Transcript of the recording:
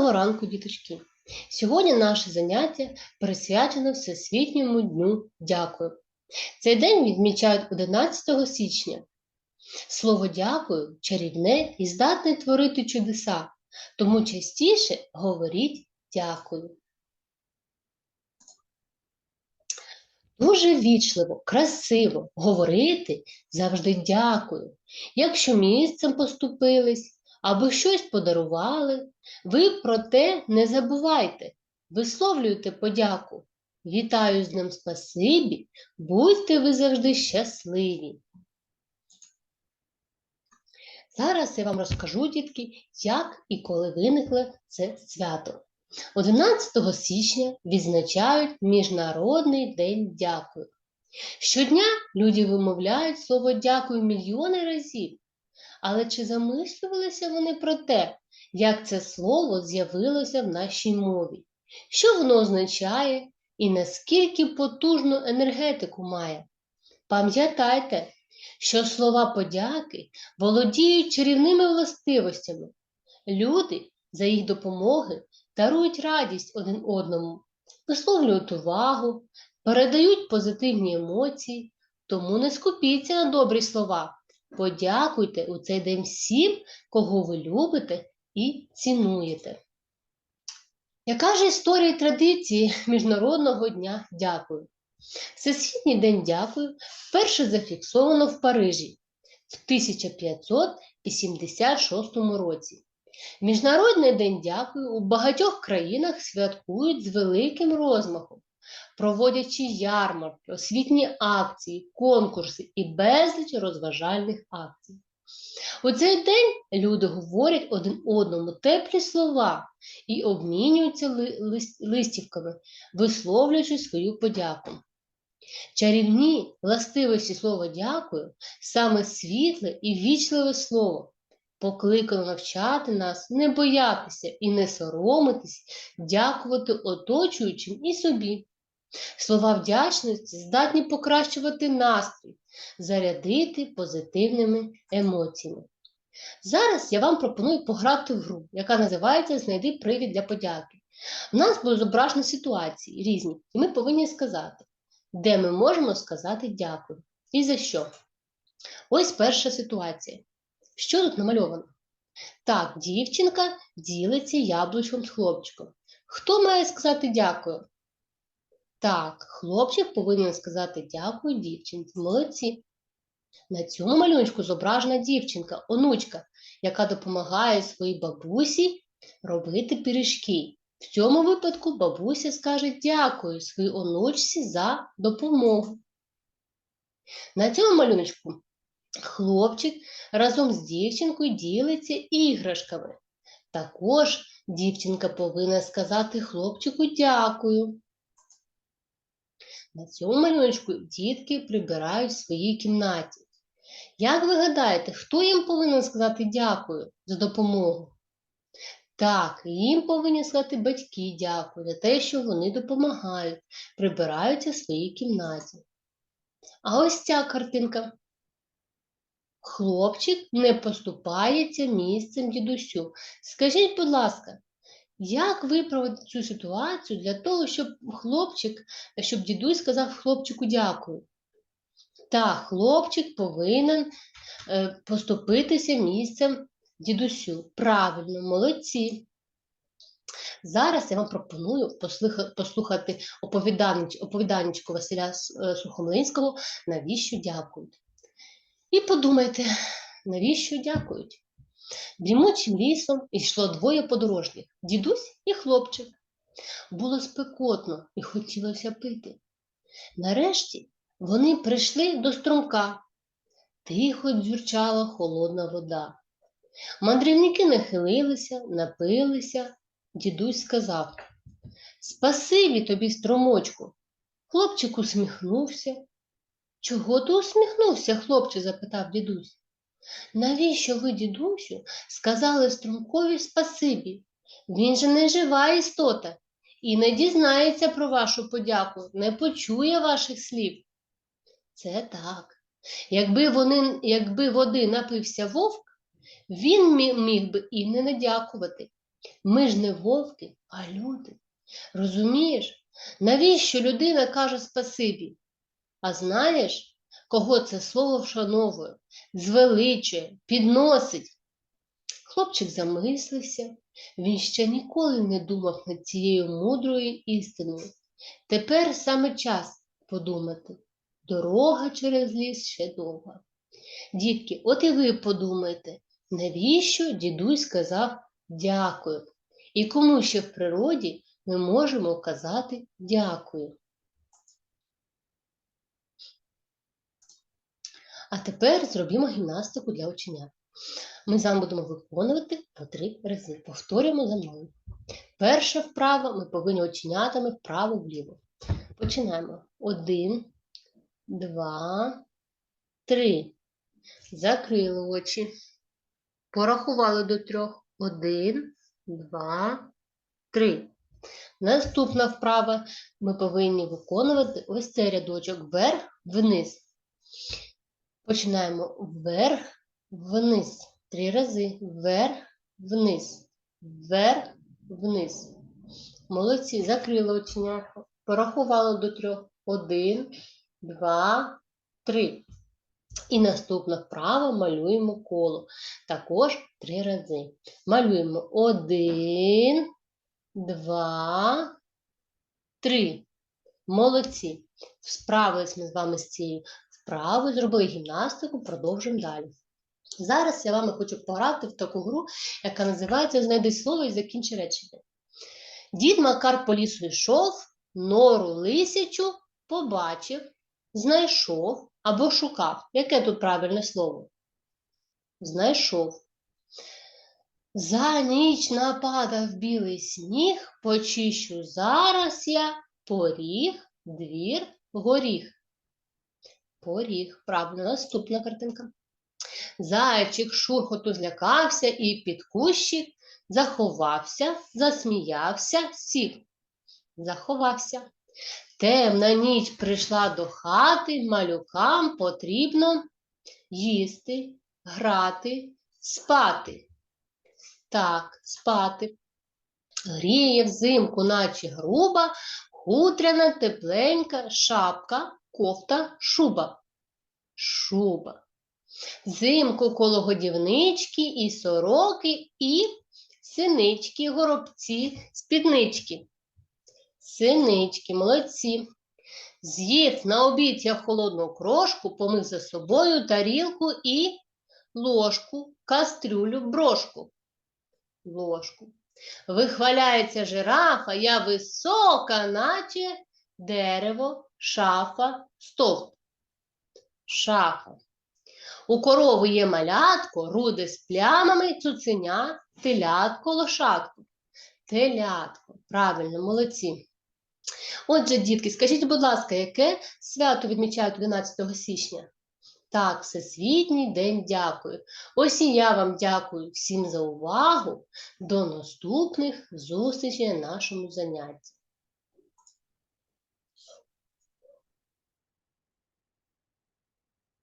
Доброго ранку, діточки! Сьогодні наше заняття присвячено Всесвітньому дню дякую. Цей день відмічають 11 січня. Слово дякую чарівне і здатне творити чудеса, тому частіше говоріть дякую. Дуже вічливо, красиво говорити завжди дякую. Якщо місцем поступились або щось подарували, ви про те не забувайте, висловлюйте подяку. Вітаю з ним спасибі, будьте ви завжди щасливі. Зараз я вам розкажу, дітки, як і коли виникло це свято. 11 січня відзначають Міжнародний день дякую. Щодня люди вимовляють слово дякую мільйони разів. Але чи замислювалися вони про те, як це слово з'явилося в нашій мові? Що воно означає і наскільки потужну енергетику має? Пам'ятайте, що слова подяки володіють чарівними властивостями. Люди за їх допомоги дарують радість один одному, висловлюють увагу, передають позитивні емоції, тому не скупіться на добрі слова. Подякуйте у цей день всім, кого ви любите і цінуєте. Яка ж історія традиції Міжнародного дня дякую? Всесвітній день дякую вперше зафіксовано в Парижі в 1586 році. Міжнародний день дякую у багатьох країнах святкують з великим розмахом, проводячи ярмарки, освітні акції, конкурси і безліч розважальних акцій. У цей день люди говорять один одному теплі слова і обмінюються листівками, висловлюючи свою подяку. Чарівні властивості слова дякую саме світле і вічливе слово, покликано навчати нас не боятися і не соромитись, дякувати оточуючим і собі. Слова вдячності здатні покращувати настрій, зарядити позитивними емоціями. Зараз я вам пропоную пограти в гру, яка називається Знайди привід для подяки. У нас будуть зображені ситуації різні, і ми повинні сказати, де ми можемо сказати дякую і за що. Ось перша ситуація. Що тут намальовано? Так, дівчинка ділиться яблучком з хлопчиком. Хто має сказати дякую? Так, хлопчик повинен сказати дякую дівчинці. Молодці. На цьому малюночку зображена дівчинка, онучка, яка допомагає своїй бабусі робити пиріжки. В цьому випадку бабуся скаже дякую своїй онучці за допомогу. На цьому малюночку хлопчик разом з дівчинкою ділиться іграшками. Також дівчинка повинна сказати хлопчику дякую. На цьому малюночку дітки прибирають в своїй кімнаті. Як ви гадаєте, хто їм повинен сказати дякую за допомогу? Так, їм повинні сказати батьки дякую за те, що вони допомагають, прибираються в своїй кімнаті. А ось ця картинка. Хлопчик не поступається місцем дідусю. Скажіть, будь ласка, як виправити цю ситуацію для того, щоб хлопчик, щоб дідусь сказав хлопчику дякую? Так, хлопчик повинен е, поступитися місцем дідусю. Правильно, молодці. Зараз я вам пропоную послухати оповіданечко Василя е, Сухомлинського, навіщо дякують. І подумайте, навіщо дякують? Дрімучим лісом йшло двоє подорожніх дідусь і хлопчик. Було спекотно і хотілося пити. Нарешті вони прийшли до струмка. Тихо дзюрчала холодна вода. Мандрівники нахилилися, напилися. Дідусь сказав Спасибі тобі, струмочку. Хлопчик усміхнувся. Чого ти усміхнувся, хлопче? запитав дідусь. Навіщо ви, дідусю, сказали струмкові спасибі? Він же не жива істота і не дізнається про вашу подяку, не почує ваших слів. Це так. Якби вони, якби води напився вовк, він міг би і не надякувати. Ми ж не вовки, а люди. Розумієш, навіщо людина каже спасибі? А знаєш, кого це слово вшановує, звеличує, підносить? Хлопчик замислився, він ще ніколи не думав над цією мудрою істиною. Тепер саме час подумати. Дорога через ліс ще довга. Дітки, от і ви подумайте, навіщо дідусь сказав дякую? І кому ще в природі ми можемо казати дякую? А тепер зробімо гімнастику для ученят. Ми з вами будемо виконувати по три рази. Повторюємо за мною. Перша вправа ми повинні оченятами вправо-вліво. Починаємо. Один, два, три. Закрили очі. Порахували до трьох. Один, два, три. Наступна вправа ми повинні виконувати ось цей рядочок вверх, вниз. Починаємо вверх, вниз. Три рази. Вверх, вниз. Вверх, вниз. Молодці, закрили оченятко. Порахували до трьох. Один, два, три. І наступна вправа малюємо коло. Також три рази. Малюємо один, два, три. Молодці. Справились ми з вами з цією вправою, зробили гімнастику, продовжуємо далі. Зараз я вами хочу пограти в таку гру, яка називається Знайди слово і закінчи речення. Дід Макар по лісу йшов, нору лисячу побачив, знайшов або шукав. Яке тут правильне слово? Знайшов. За ніч нападав білий сніг, почищу зараз я поріг, двір, горіх. Поріг. Правильно, наступна картинка. Зайчик шурхоту злякався і під кущик заховався, засміявся, сів. Заховався. Темна ніч прийшла до хати, малюкам потрібно їсти, грати, спати. Так, спати. Гріє взимку, наче груба, хутряна, тепленька шапка, кофта, шуба. Шуба. Взимку коло годівнички і сороки, і синички, горобці, спіднички. Синички, молодці. З'їв на обід я холодну крошку, помив за собою тарілку і ложку, кастрюлю, брошку. Ложку. Вихваляється жирафа, я висока, наче дерево, шафа, стовп. Шафа. У корови є малятко, руде з плямами, цуценя, телятко, лошадко. Телятко. Правильно, молодці. Отже, дітки, скажіть, будь ласка, яке свято відмічають 11 січня? Так, Всесвітній день дякую. Ось і я вам дякую всім за увагу. До наступних зустрічей на нашому занятті.